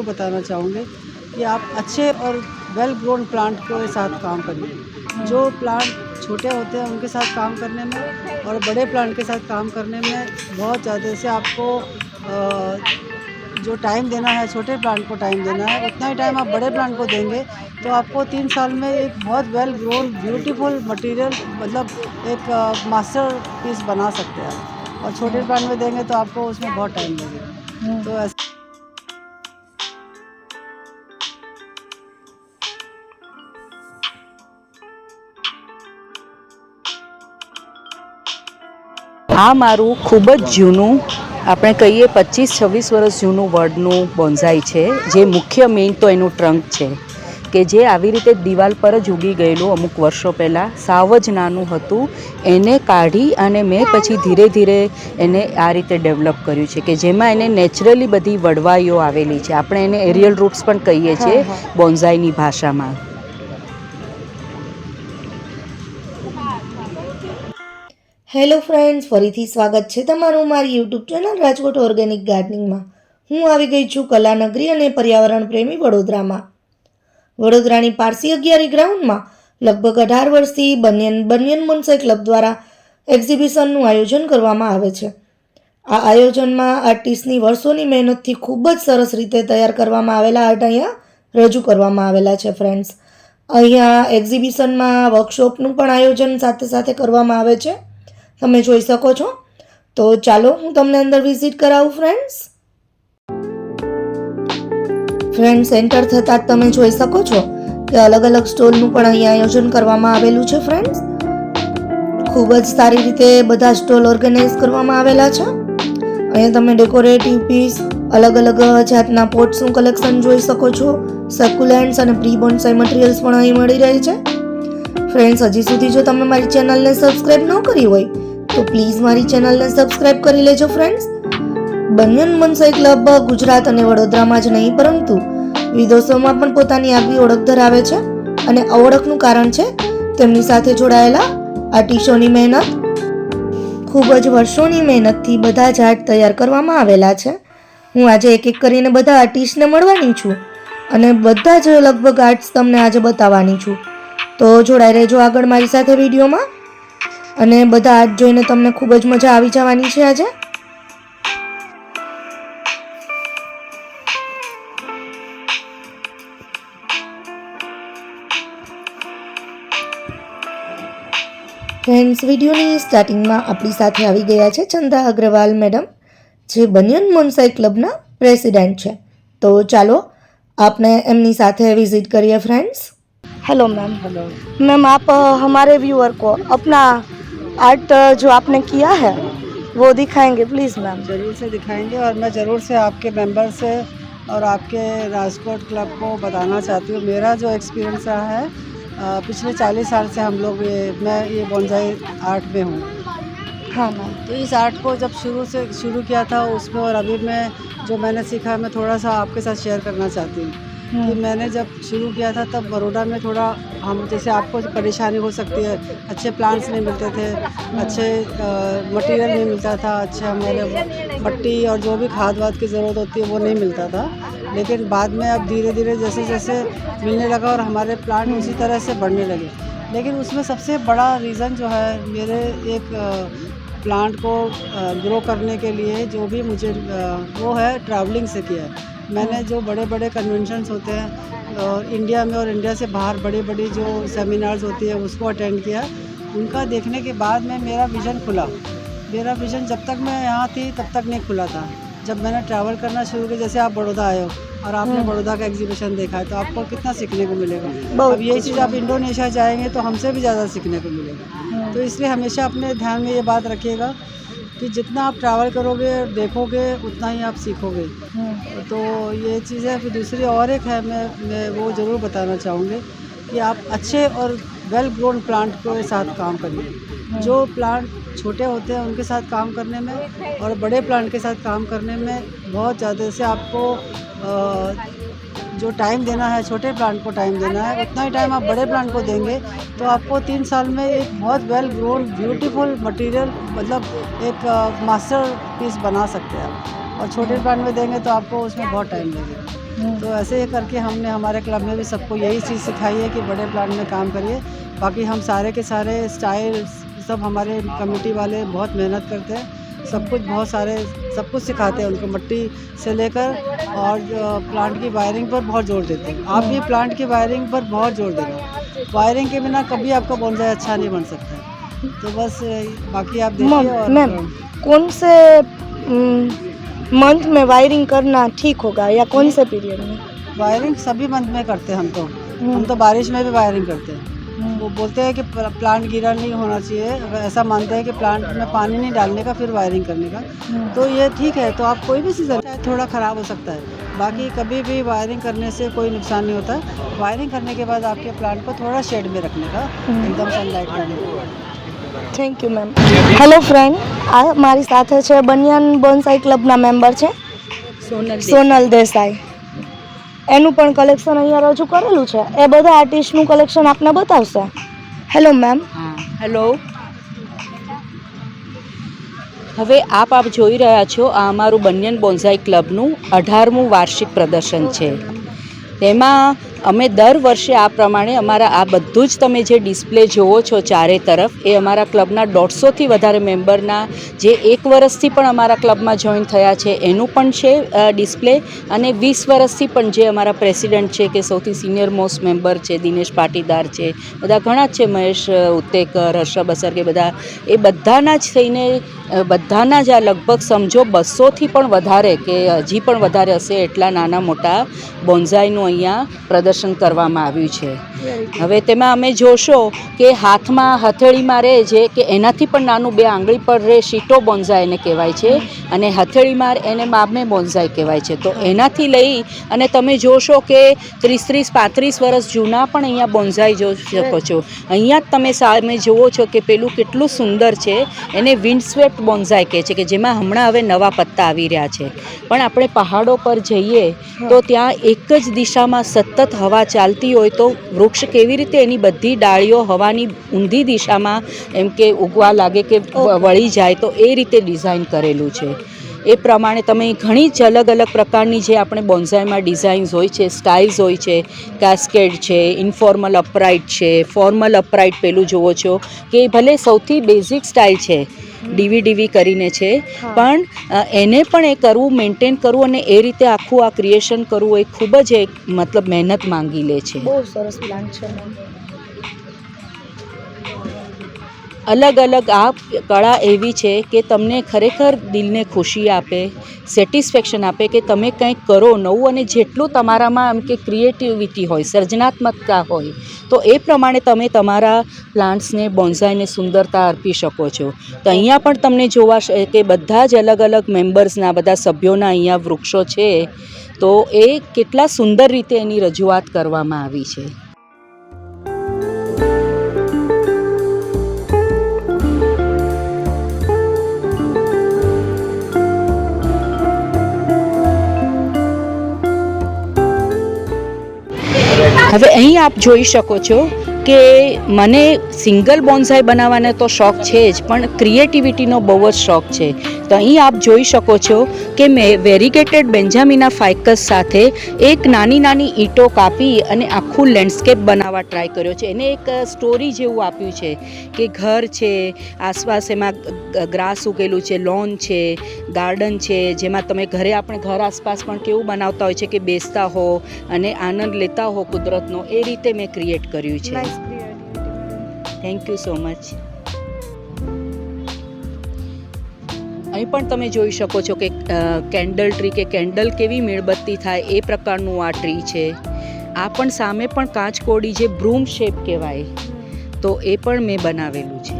ज़रूर बताना चाहूँगी कि आप अच्छे और वेल ग्रोन प्लांट के साथ काम करिए जो प्लांट छोटे होते हैं, उनके साथ काम करने में और बड़े प्लांट के साथ काम करने में बहुत ज़्यादा से आपको जो टाइम देना है, छोटे प्लांट को टाइम देना है, उतना ही टाइम आप बड़े प्लांट को देंगे तो आपको तीन साल में एक बहुत वेल ग्रोन ब्यूटीफुल मटेरियल मतलब एक मास्टर पीस बना सकते हैं और छोटे प्लांट में देंगे तो आपको उसमें बहुत टाइम लगेगा। तो ऐसे આ મારું ખૂબ જ જૂનું આપણે કહીએ પચીસ છવ્વીસ વર્ષ જૂનું વડનું બોન્ઝાઈ છે જે મુખ્ય મેઇન તો એનું ટ્રંક છે કે જે આવી રીતે દિવાલ પર જ ઉગી ગયેલું અમુક વર્ષો પહેલાં. સાવ જ નાનું હતું એને કાઢી અને મેં પછી ધીરે ધીરે એને આ રીતે ડેવલપ કર્યું છે કે જેમાં એને નેચરલી બધી વડવાઈઓ આવેલી છે. આપણે એને એરિયલ રૂટ્સ પણ કહીએ છીએ બોન્ઝાઈની ભાષામાં. હેલો ફ્રેન્ડ્સ, ફરીથી સ્વાગત છે તમારું મારી યુટ્યુબ ચેનલ રાજકોટ ઓર્ગેનિક ગાર્ડનિંગમાં. હું આવી ગઈ છું કલાનગરી અને પર્યાવરણ પ્રેમી વડોદરામાં. વડોદરાની પારસી અગિયારી ગ્રાઉન્ડમાં લગભગ અઢાર વર્ષથી બનિયન બનિયન મુનસે ક્લબ દ્વારા એક્ઝિબિશનનું આયોજન કરવામાં આવે છે. આ આયોજનમાં આર્ટિસ્ટની વર્ષોની મહેનતથી ખૂબ જ સરસ રીતે તૈયાર કરવામાં આવેલા આર્ટ અહીંયા રજૂ કરવામાં આવેલા છે ફ્રેન્ડ્સ. અહીંયા એક્ઝિબિશનમાં વર્કશોપનું પણ આયોજન સાથે સાથે કરવામાં આવે છે. તમે જોઈ શકો છો. તો ચાલો હું તમને અંદર વિઝિટ કરાવું ફ્રેન્ડ્સ ફ્રેન્ડ્સ એન્ટર થતાં જ તમે જોઈ શકો છો કે અલગ અલગ સ્ટોલનું પણ અહીંયા આયોજન કરવામાં આવેલું છે ફ્રેન્ડ્સ ખૂબ જ સારી રીતે બધા સ્ટોલ ઓર્ગેનાઇઝ કરવામાં આવેલા છે. અહીંયા તમે ડેકોરેટિવ પીસ અલગ અલગ જાતના પોટ્સનું કલેક્શન જોઈ શકો છો. સર્ક્યુલેન્ટ્સ અને પ્રી બોન્સાઈ મટીરિયલ્સ પણ અહીં મળી રહે છે. ફ્રેન્ડ્સ હજી સુધી જો તમે મારી ચેનલને સબસ્ક્રાઈબ ન કરી હોય તો પ્લીઝ મારી ચેનલને સબસ્ક્રાઇબ કરી લેજો ફ્રેન્ડ્સ બનિયન મનસાઈ ક્લબ ગુજરાત અને વડોદરામાં જ નહીં, પરંતુ વિદેશોમાં પણ પોતાની આગવી ઓળખ ધરાવે છે અને ઓળખનું કારણ છે તેમની સાથે જોડાયેલા આર્ટિસ્ટોની મહેનત. ખૂબ જ વર્ષોની મહેનતથી બધા જ આર્ટ તૈયાર કરવામાં આવેલા છે. હું આજે એક એક કરીને બધા આર્ટિસ્ટને મળવાની છું અને બધા જ લગભગ આર્ટ્સ તમને આજે બતાવવાની છું. તો જોડાઈ રહેજો આગળ મારી સાથે વિડીયોમાં. અને બધા આજ જોઈને તમને ખૂબ જ મજા આવી જવાની છે આજે? ફ્રેન્ડ્સ વિડીયોની સ્ટાર્ટિંગમાં આપણી સાથે આવી ગયા છે ચંદા અગ્રવાલ મેડમ જે બનિયન મોનસાઈ ક્લબના પ્રેસિડેન્ટ છે. તો ચાલો આપણે એમની સાથે વિઝિટ કરીએ friends hello ma'am hello ma'am આપ હમારે વ્યુઅર કો અપના आर्ट जो आपने किया है वो दिखाएँगे प्लीज़ मैम ज़रूर से दिखाएँगे और मैं ज़रूर से आपके मेंबर से और आपके राजकोट क्लब को बताना चाहती हूँ। मेरा जो एक्सपीरियंस रहा है अ, पिछले चालीस साल से हम लोग ये मैं ये बॉन्जाई आर्ट में हूँ। हाँ मैम तो इस आर्ट को जब शुरू से शुरू किया था उसमें और अभी मैं जो मैंने सीखा है मैं थोड़ा सा आपके साथ शेयर करना चाहती हूँ। कि मैंने जब शुरू किया था तब बड़ोदा में थोड़ा, हम जैसे आपको परेशानी हो सकती है, अच्छे प्लांट्स नहीं मिलते थे, अच्छे मटेरियल नहीं मिलता था, अच्छे हमारे मट्टी और जो भी खाद वाद की ज़रूरत होती है वो नहीं मिलता था। लेकिन बाद में अब धीरे धीरे जैसे जैसे मिलने लगा और हमारे प्लांट उसी तरह से बढ़ने लगे। लेकिन उसमें सबसे बड़ा रीज़न जो है, मेरे एक प्लांट को ग्रो करने के लिए जो भी मुझे वो है ट्रैवलिंग से किया है। मैंने जो बड़े बड़े कन्वेंशंस होते हैं और इंडिया में और इंडिया से बाहर बड़ी बड़ी जो सेमिनार्स होती है उसको अटेंड किया। उनका देखने के बाद में मेरा विज़न खुला। मेरा विज़न जब तक मैं यहाँ थी तब तक नहीं खुला था। जब मैंने ट्रैवल करना शुरू किया जैसे आप बड़ौदा आए हो और आपने बड़ौदा का एग्जीबिशन देखा है तो आपको कितना सीखने को मिलेगा? अब यही चीज़ आप इंडोनेशिया जाएँगे तो हमसे भी ज़्यादा सीखने को मिलेगा। तो इसलिए हमेशा अपने ध्यान में ये बात रखिएगा। कि जितना आप ट्रैवल करोगे देखोगे उतना ही आप सीखोगे। तो ये चीज़ है। फिर दूसरी और एक है मैं मैं वो ज़रूर बताना चाहूँगी कि आप अच्छे और वेल ग्रोन प्लांट के साथ काम करिए। जो प्लांट छोटे होते हैं उनके साथ काम करने में और बड़े प्लांट के साथ काम करने में बहुत ज़्यादा से आपको अ, जो टाइम देना है, छोटे प्लांट को टाइम देना है, उतना ही टाइम आप बड़े प्लांट को देंगे तो आपको तीन साल में एक बहुत वेल ग्रोन ब्यूटीफुल मटेरियल मतलब एक मास्टर पीस बना सकते हैं आप। और छोटे प्लांट में देंगे तो आपको उसमें बहुत टाइम लगेगा। तो ऐसे ही करके हमने, हमारे क्लब में भी सबको यही चीज़ सिखाई है कि बड़े प्लांट में काम करिए। बाकी हम सारे के सारे स्टाइल सब हमारे कमेटी वाले बहुत मेहनत करते हैं। सब कुछ बहुत सारे सब कुछ सिखाते हैं उनको मिट्टी से लेकर और प्लांट की वायरिंग पर बहुत ज़ोर देते हैं। आप भी प्लांट की वायरिंग पर बहुत ज़ोर देगा वायरिंग के बिना कभी आपका बॉन्जाई अच्छा नहीं बन सकता है। तो बस बाकी आप देखिए और मैम कौन से मंथ में वायरिंग करना ठीक होगा या कौन से पीरियड में? वायरिंग सभी मंथ में करते हैं हम तो। हम्म। हम तो बारिश में भी वायरिंग करते हैं। बोलते हैं कि प्ल- प्लांट गिरा नहीं होना चाहिए अगर ऐसा मानते हैं कि प्लांट में पानी नहीं डालने का फिर वायरिंग करने का तो ये ठीक है तो आप कोई भी सीज़न चाहे थोड़ा ख़राब हो सकता है बाकी कभी भी वायरिंग करने से कोई नुकसान नहीं होता वायरिंग करने के बाद आपके प्लांट को थोड़ा शेड में रखने का एकदम सनलाइट करने का thank you ma'am hello friend આ મારી સાથે છે બનિયાન બોન્સાઈ ક્લબના મેમ્બર છે સોનલ સોનલ દેસાઈ એનું પણ કલેક્શન અહીંયા રજૂ કરેલું છે. એ બધા આર્ટિસ્ટનું કલેક્શન આપને બતાવશે. હેલો મેમ હેલો હવે આપ આપ જોઈ રહ્યા છો, આ અમારું બન્યન બોન્ઝાઈ ક્લબનું અઢારમું વાર્ષિક પ્રદર્શન છે. તેમાં અમે દર વર્ષે આ પ્રમાણે અમારા આ બધું જ તમે જે ડિસ્પ્લે જોવો છો ચારે તરફ, એ અમારા ક્લબના દોઢસોથી વધારે મેમ્બરના જે એક વર્ષથી પણ અમારા ક્લબમાં જોઈન થયા છે, એનું પણ છે ડિસ્પ્લે. અને વીસ વર્ષથી પણ જે અમારા પ્રેસિડેન્ટ છે કે સૌથી સિનિયર મોસ્ટ મેમ્બર છે, દિનેશ પાટીદાર છે, બધા ઘણા જ છે, મહેશ ઉત્તેકર હર્ષભ બસર કે બધા, એ બધાના જ થઈને બધાના જ આ લગભગ સમજો બસોથી પણ વધારે કે હજી પણ વધારે હશે એટલા નાના મોટા બોન્ઝાઈનું અહીંયા પ્રદર્શન કરવામાં આવ્યું છે. હવે તેમાં અમે જોશો કે હાથમાં હથેળીમાં રહે છે કે એનાથી પણ નાનું બે આંગળી પર રહે શીટો બોન્ઝાઈ એને કહેવાય છે અને હથેળીમાં એને મામે બોન્ઝાઈ કહેવાય છે. તો એનાથી લઈ અને તમે જોશો કે ત્રીસ ત્રીસ પાંત્રીસ વર્ષ જૂના પણ અહીંયા બોન્ઝાઈ જોઈ શકો છો. અહીંયા જ તમે સામે જુઓ છો કે પેલું કેટલું સુંદર છે. એને વિન્ડસ્વેપ્ટ બોન્ઝાઈ કહે છે કે જેમાં હમણાં હવે નવા પત્તા આવી રહ્યા છે. પણ આપણે પહાડો પર જઈએ તો ત્યાં એક જ દિશામાં સતત હવા ચાલતી હોય તો વૃક્ષ કેવી રીતે એની બધી ડાળીઓ હવાની ઊંધી દિશામાં એમ કે ઉગવા લાગે કે વળી જાય તો એ રીતે ડિઝાઇન કરેલું છે. એ પ્રમાણે તમે ઘણી જ અલગ અલગ પ્રકારની જે આપણે બોન્ઝાઈમાં ડિઝાઇન્સ હોય છે સ્ટાઇલ્સ હોય છે કાસ્કેડ છે ઇન્ફોર્મલ અપરાઇટ છે ફોર્મલ અપરાઇટ પેલું જુઓ છો કે ભલે સૌથી બેઝિક સ્ટાઇલ છે ડીવી ડીવી કરીને છે પણ એને પણ એ કરવું મેન્ટેન કરવું અને એ રીતે આખું આ ક્રિએશન કરવું એ ખૂબ જ એક મતલબ મહેનત માંગી લે છે. બહુ સરસ પ્લાન છે અલગ અલગ આ કળા એવી છે કે તમને ખરેખર દિલને ખુશી આપે, સેટિસ્ફેક્શન આપે કે તમે કંઈક કરો નવું અને જેટલું તમારામાં એમ કે ક્રિએટિવિટી હોય, સર્જનાત્મકતા હોય, તો એ પ્રમાણે તમે તમારા પ્લાન્ટ્સને, બોન્ઝાઈને સુંદરતા અર્પી શકો છો. તો અહીંયા પણ તમને જોવા કે બધા જ અલગ અલગ મેમ્બર્સના, બધા સભ્યોના અહીંયા વૃક્ષો છે, તો એ કેટલા સુંદર રીતે એની રજૂઆત કરવામાં આવી છે. હવે અહીં આપ જોઈ શકો છો કે મને સિંગલ બોન્સાઈ બનાવવાનો તો શોખ છે જ, પણ ક્રિએટિવિટીનો બહુ જ શોખ છે. તો અહીં આપ જોઈ શકો છો કે મેં વેરીગેટેડ બેન્જામિના ફાઇકસ સાથે એક નાની નાની ઈંટો કાપી અને આખું લેન્ડસ્કેપ બનાવવા ટ્રાય કર્યો છે. એને એક સ્ટોરી જેવું આપ્યું છે કે ઘર છે આસપાસ એમાં ગ્રાસ ઉગેલું છે લોન છે ગાર્ડન છે જેમાં તમે ઘરે આપણે ઘર આસપાસ પણ કેવું બનાવતા હોય છે કે બેસતા હો અને આનંદ લેતા હો કુદરતનો એ રીતે મેં ક્રિએટ કર્યું છે. થેન્ક યુ સો મચ અહીં પણ તમે જોઈ શકો છો કે કેન્ડલ ટ્રી કે કેન્ડલ કેવી મીણબત્તી થાય એ પ્રકારનું આ ટ્રી છે. આ પણ સામે પણ કાચકોડી જે બ્રૂમ શેપ કહેવાય, તો એ પણ મેં બનાવેલું છે.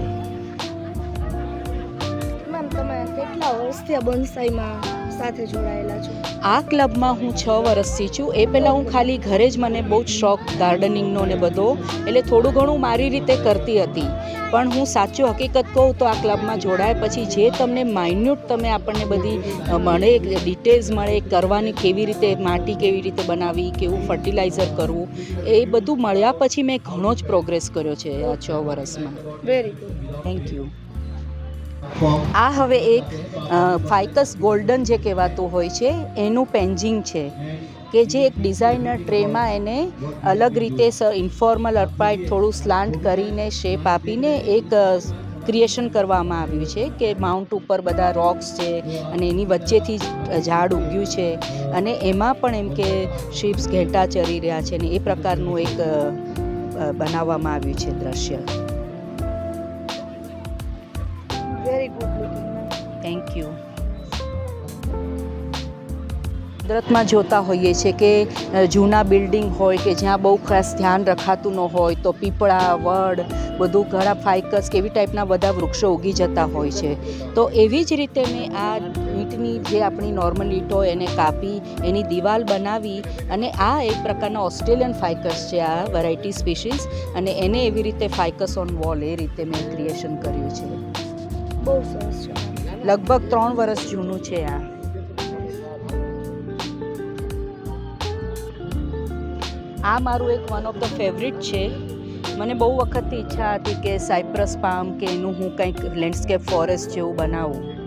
મેમ, તમે કેટલા વર્ષથી આ બોન્સાઈમાં સાથે જોડાયેલા છો. આ ક્લબમાં હું છ વર્ષથી છું. એ પહેલાં હું ખાલી ઘરે જ મને બહુ જ શોખ ગાર્ડનિંગનો ને બધો એટલે થોડું ઘણું મારી રીતે કરતી હતી. પણ હું સાચું હકીકત કહું તો આ ક્લબમાં જોડાય પછી જે તમને માઇન્યુટ તમે આપણને બધી મળે ડિટેલ્સ મળે કરવાની કેવી રીતે માટી કેવી રીતે બનાવવી કેવું ફર્ટિલાઇઝર કરવું એ બધું મળ્યા પછી મેં ઘણો જ પ્રોગ્રેસ કર્યો છે આ છ વર્ષમાં. વેરી ગુડ થેન્ક યુ આ હવે એક ફાઇકસ ગોલ્ડન જે કહેવાતું હોય છે, એનું પેન્જિંગ છે, કે જે એક ડિઝાઇનર ટ્રેમાં એને અલગ રીતે ઇન્ફોર્મલ અર્પાઇટ થોડું સ્લાન્ટ કરીને શેપ આપીને એક ક્રિએશન કરવામાં આવ્યું છે, કે માઉન્ટ ઉપર બધા રોક્સ છે, અને એની વચ્ચેથી ઝાડ ઉગ્યું છે, અને એમાં પણ એમ કે શિપ્સ ઘેટા ચરી રહ્યા છે ને એ પ્રકારનું એક બનાવવામાં આવ્યું છે દ્રશ્ય. કુદરતમાં જોતા હોઈએ છીએ કે જૂના બિલ્ડિંગ હોય કે જ્યાં બહુ ખાસ ધ્યાન રખાતું ન હોય તો પીપળા વડ બધું ઘણા ફાઇકસ કેવી ટાઈપના બધા વૃક્ષો ઉગી જતા હોય છે. તો એવી જ રીતે મેં આ ઈંટની જે આપણી નોર્મલ ઈંટ હોય એને કાપી એની દિવાલ બનાવી અને આ એક પ્રકારના ઓસ્ટ્રેલિયન ફાઇકસ છે આ વેરાયટી સ્પીશીસ અને એને એવી રીતે ફાઇકસ ઓન વોલ એ રીતે મેં ક્રિએશન કર્યું છે. બહુ સરસ છે. લગભગ ત્રણ વર્ષ જૂનું છે આ. આ મારું એક વન ઓફ ધ ફેવરિટ છે. મને બહુ વખતથી ઈચ્છા હતી કે સાયપ્રસ પામ કે એનું હું કંઈક લેન્ડસ્કેપ ફોરેસ્ટ જેવું બનાવું.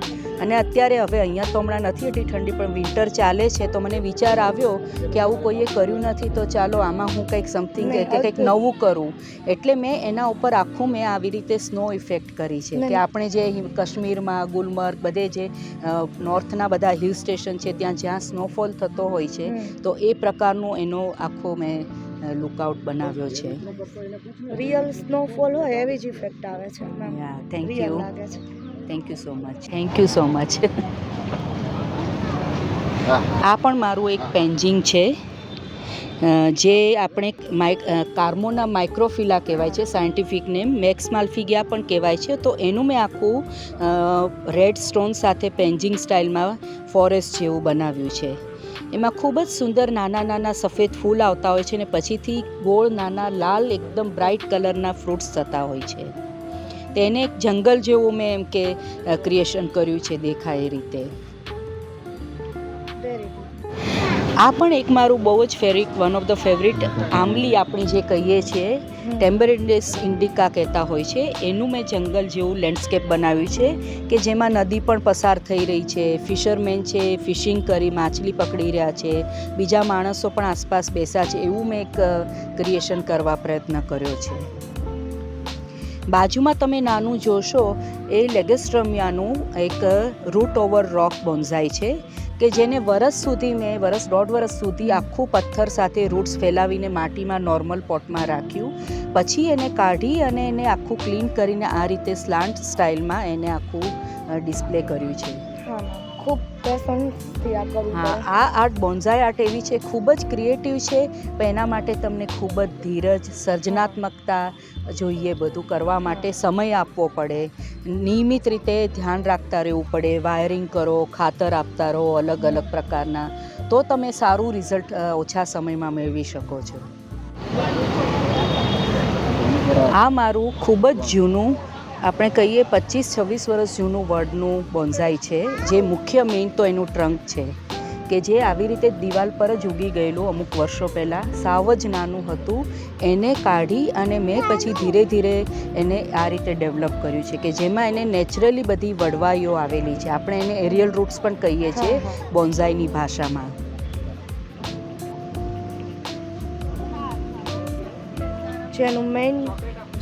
અને અત્યારે હવે અહીંયા તો હમણાં નથી એટલી ઠંડી પણ વિન્ટર ચાલે છે. તો મને વિચાર આવ્યો કે આવું કોઈએ કર્યું નથી તો ચાલો આમાં હું કંઈક સમથિંગ કે કંઈક નવું કરું. એટલે મેં એના ઉપર આખું મેં આવી રીતે સ્નો ઇફેક્ટ કરી છે. કે આપણે જે કાશ્મીરમાં ગુલમર્ગ બધે જે નોર્થના બધા હિલ સ્ટેશન છે ત્યાં જ્યાં સ્નોફોલ થતો હોય છે તો એ પ્રકારનું એનો આખો મેં લુકઆઉટ બનાવ્યો છે. રિયલ સ્નોફોલ હોય એવી જ ઇફેક્ટ આવે છે. થેન્ક યુ લાગે છે. Thank you so much thank you so much આ પણ મારું એક પેન્જિંગ છે. જે આપણે માઇક કાર્મોના માઇક્રોફિલા કહેવાય છે સાયન્ટિફિક નેમ. મેક્સ માલ્ફિગિયા પણ કહેવાય છે. તો એનું મેં આખું રેડ સ્ટોન સાથે પેન્જિંગ સ્ટાઇલમાં ફોરેસ્ટ જેવું બનાવ્યું છે. એમાં ખૂબ જ સુંદર નાના નાના સફેદ ફૂલ આવતા હોય છે ને પછીથી ગોળ નાના લાલ એકદમ બ્રાઇટ કલરના ફ્રૂટ્સ થતા હોય છે. તેને એક જંગલ જેવું મેં એમ કે ક્રિએશન કર્યું છે દેખાય એ રીતે. આ પણ એક મારું બહુ જ favourite one of the favourite આંબલી આપણી જે કહીએ છીએ ટેમ્બરેન્ડેસ ઇન્ડિકા કહેતા હોય છે. એનું મેં જંગલ જેવું લેન્ડસ્કેપ બનાવ્યું છે કે જેમાં નદી પણ પસાર થઈ રહી છે ફિશરમેન છે ફિશિંગ કરી માછલી પકડી રહ્યા છે બીજા માણસો પણ આસપાસ બેસા છે. એવું મેં એક ક્રિએશન કરવા પ્રયત્ન કર્યો છે. બાજુમાં તમે નાનું જોશો, એ લેગેસ્ટ્રમિયાનું એક રૂટ ઓવર રોક બોન્ઝાઈ છે, કે જેને વરસ સુધી મેં, વરસ દોઢ વરસ સુધી આખું પથ્થર સાથે રૂટ્સ ફેલાવીને માટીમાં નોર્મલ પોટમાં રાખ્યું. પછી એને કાઢી અને એને આખું ક્લીન કરીને આ રીતે સ્લાન્ટ સ્ટાઇલમાં એને આખું ડિસ્પ્લે કર્યું છે. ખૂબ પેશન્સથી આ કરવું હા આ આર્ટ બોન્ઝાઈ આર્ટ એવી છે ખૂબ જ ક્રિએટિવ છે પણ એના માટે તમને ખૂબ જ ધીરજ સર્જનાત્મકતા જોઈએ બધું કરવા માટે સમય આપવો પડે. નિયમિત રીતે ધ્યાન રાખતા રહેવું પડે વાયરિંગ કરો ખાતર આપતા રહો અલગ અલગ પ્રકારના તો તમે સારું રિઝલ્ટ ઓછા સમયમાં મેળવી શકો છો. આ મારું ખૂબ જ જૂનું આપણે કહીએ પચીસ છવ્વીસ વર્ષ જૂનું વડનું બોન્ઝાઈ છે જે મુખ્ય મેઇન તો એનું ટ્રંક છે કે જે આવી રીતે દિવાલ પર જ ઉગી ગયેલું અમુક વર્ષો પહેલાં. સાવ જ નાનું હતું એને કાઢી અને મેં પછી ધીરે ધીરે એને આ રીતે ડેવલપ કર્યું છે કે જેમાં એને નેચરલી બધી વડવાઈઓ આવેલી છે. આપણે એને એરિયલ રૂટ્સ પણ કહીએ છીએ. બોન્ઝાઈની ભાષામાં. જેનું મેઇન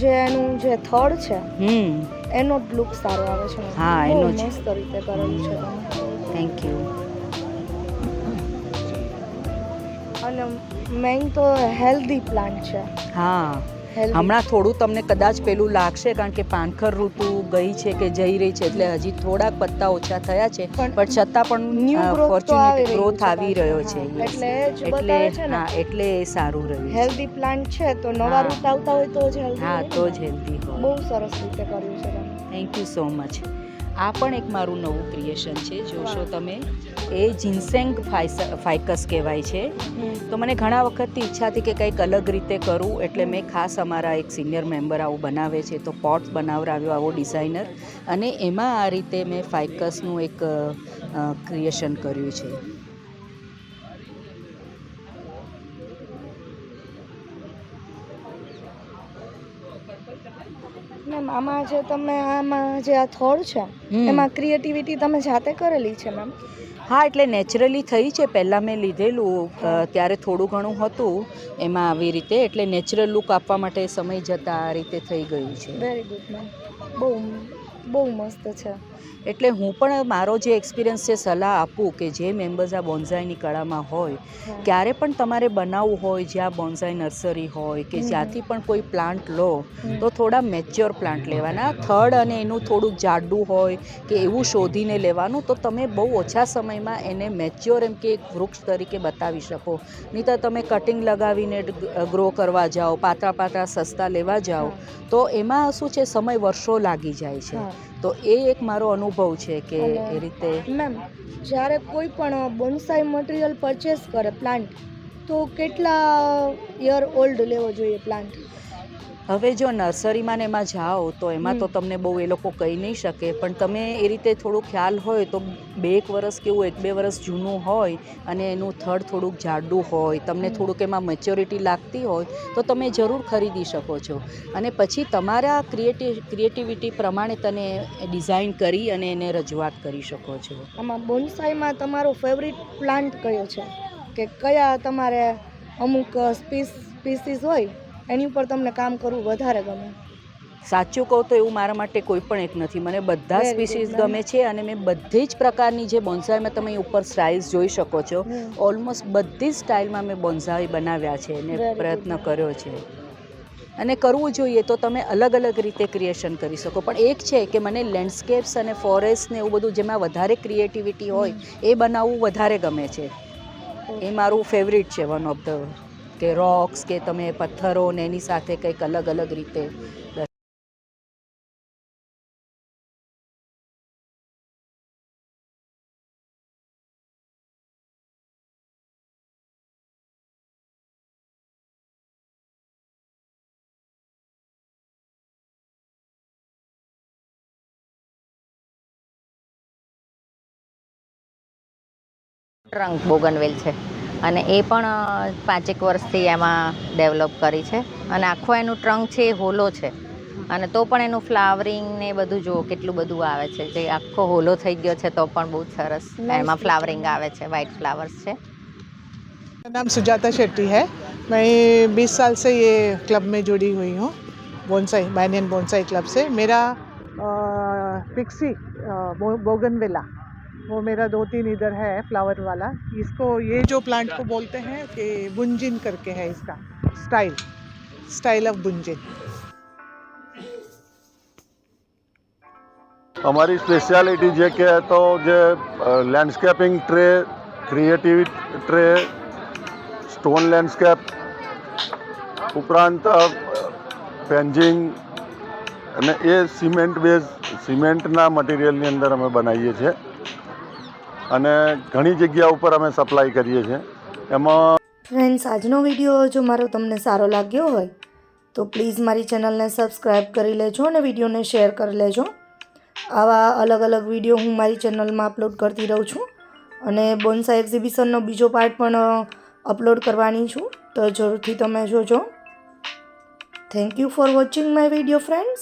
જે એનું જે થડ છે હમ. એનો જ લુક સારો આવે છે. હા, એનો જ. મસ્ત રીતે કરેલું છે થેન્ક યુ અને મેઇન તો હેલ્ધી પ્લાન્ટ છે. હા. હમણાં થોડું તમને કદાચ પેલું લાગશે કારણ કે પાનખર ઋતુ ગઈ છે કે જઈ રહી છે એટલે હજી થોડાક પત્તા ઓછા થયા છે. પણ છતાં પણ ફોર્ચ્યુનેટ ગ્રોથ આવી રહ્યું છે એટલે હા એટલે એ સારું રહ્યું હેલ્ધી પ્લાન્ટ છે તો નવા. રૂટ આવતા હોય તો જ હેલ્ધી હા તો જ હેલ્ધી બહુ સરસ રીતે કર્યું છે થેન્ક યુ સો મચ આ પણ એક મારું નવું ક્રિએશન છે. જોશો તમે એ જીન્સેંગ ફાઇકસ કહેવાય છે. તો મને ઘણા વખતથી ઈચ્છા હતી કે કંઈક અલગ રીતે કરું એટલે મેં ખાસ અમારા એક સિનિયર મેમ્બર આવું બનાવે છે તો પોટ્સ બનાવરાવ્યો આવો ડિઝાઇનર અને એમાં આ રીતે મેં ફાઇકસનું એક ક્રિએશન કર્યું છે. આમાં જે તમે આમાં જે આ થોડ છે એમાં ક્રિએટિવિટી તમે જાતે કરેલી છે મેમ હા એટલે નેચરલી થઈ છે. પહેલાં મેં લીધેલું ત્યારે થોડું ઘણું હતું એમાં આવી રીતે. એટલે નેચરલ લુક આપવા માટે સમય જતાં આ રીતે થઈ ગયું છે. વેરી ગુડ મેમ બહુ બહુ મસ્ત છે. એટલે હું પણ મારો જે એક્સપિરિયન્સ છે સલાહ આપું કે જે મેમ્બર્સ આ બોન્ઝાઈની કળામાં હોય ક્યારે પણ તમારે બનાવવું હોય જ્યાં બોન્ઝાઈ નર્સરી હોય કે જ્યાંથી પણ કોઈ પ્લાન્ટ લો તો થોડા મેચ્યોર પ્લાન્ટ લેવાના. થર્ડ અને એનું થોડુંક જાડું હોય કે એવું શોધીને લેવાનું તો તમે બહુ ઓછા સમયમાં એને મેચ્યોર એમ કે એક વૃક્ષ તરીકે બતાવી શકો. નહીં તો તમે કટિંગ લગાવીને ગ્રો કરવા જાઓ પાતળા પાતળા સસ્તા લેવા જાઓ તો એમાં શું છે સમય વર્ષો લાગી જાય છે. તો એ એક મારો અનુભવ છે કે એ રીતે મેમ જ્યારે કોઈ પણ બોન્સાઈ મટીરિયલ પરચેસ કરે પ્લાન્ટ તો કેટલા યર ઓલ્ડ લેવો જોઈએ પ્લાન્ટ? હવે જો નર્સરીમાં ને એમાં જાઓ તો એમાં તો તમને બહુ એ લોકો કહી નહીં શકે પણ તમે એ રીતે થોડું ખ્યાલ હોય તો બે એક વર્ષ કેવું એક બે વરસ જૂનું હોય અને એનું થડ થોડુંક જાડું હોય તમને થોડુંક એમાં મેચ્યોરિટી લાગતી હોય તો તમે જરૂર ખરીદી શકો છો. અને પછી તમારા ક્રિએટિવ ક્રિએટિવિટી પ્રમાણે તમે ડિઝાઇન કરી અને એને રજૂઆત કરી શકો છો. આમાં બોન્સાઈમાં તમારો ફેવરિટ પ્લાન્ટ કયો છે? કે કયા તમારે અમુક સ્પીસ સ્પીસીસ હોય? એની ઉપર તમને કામ કરવું વધારે ગમે. સાચું કહું તો એવું મારા માટે કોઈ પણ એક નથી. મને બધા સ્પીસીસ ગમે છે અને મેં બધી જ પ્રકારની જે બોન્સાઈમાં તમે ઉપર સ્ટાઇલ્સ જોઈ શકો છો. ઓલમોસ્ટ બધી જ સ્ટાઇલમાં મેં બોન્સાઈ બનાવ્યા છે અને પ્રયત્ન કર્યો છે. અને કરવું જોઈએ તો તમે અલગ અલગ રીતે ક્રિએશન કરી શકો. પણ એક છે કે મને લેન્ડસ્કેપ્સ અને ફોરેસ્ટ ને એવું બધું જેમાં વધારે ક્રિએટિવિટી હોય એ બનાવવું વધારે ગમે છે. એ મારું ફેવરિટ છે વન ઓફ ધ કે રોક્સ કે તમે પથ્થરો ને એની સાથે કંઈક અલગ અલગ રીતે ટ્રંક બોગનવેલ છે. અને એ પણ અ, પાંચેક વર્ષથી એમાં ડેવલપ કરી છે અને આખો એનું ટ્રંક છે એ હોલો છે અને તો પણ એનું ફ્લાવરિંગ ને એ બધું જુઓ કેટલું બધું આવે છે જે આખો હોલો થઈ ગયો છે તો પણ બહુ જ સરસ Nice એમાં ફ્લાવરિંગ આવે છે વ્હાઇટ ફ્લાવર્સ છે मेरा नाम सुजाता शेट्टी है मैं 20 साल से ये क्लब में जुड़ी हुई हूँ बोनसाई बैनियन बोनसाई क्लब से मेरा पिक्सी बोगनवेला वो मेरा दो तीन इधर है फ्लावर वाला इसको ये जो प्लांट को बोलते हैं कि बुंजिन करके है इसका स्टाइल स्टाइल ऑफ बुंजिन અમારી સ્પેશિયાલિટી જે કે તો જે landscaping tray creative tray stone landscape ઉપરાંત પેન્જિંગ અને એ સિમેન્ટ બેઝ સિમેન્ટના મટીરિયલની અંદર અમે બનાવીએ છીએ અને ઘણી જગ્યા ઉપર અમે સપ્લાય કરીએ છીએ. એમાં ફ્રેન્ડ્સ આજનો વીડિયો જો મારો તમને સારો લાગ્યો હોય, તો પ્લીઝ મારી ચેનલને સબસ્ક્રાઈબ કરી લેજો અને વિડીયોને શેર કરી લેજો. આવા અલગ અલગ વીડિયો હું મારી ચેનલમાં અપલોડ કરતી રહું છું. અને બોન્સા એક્ઝિબિશનનો બીજો પાર્ટ પણ અપલોડ કરવાની છું. તો જરૂરથી તમે જોજો. Thank you for watching my video friends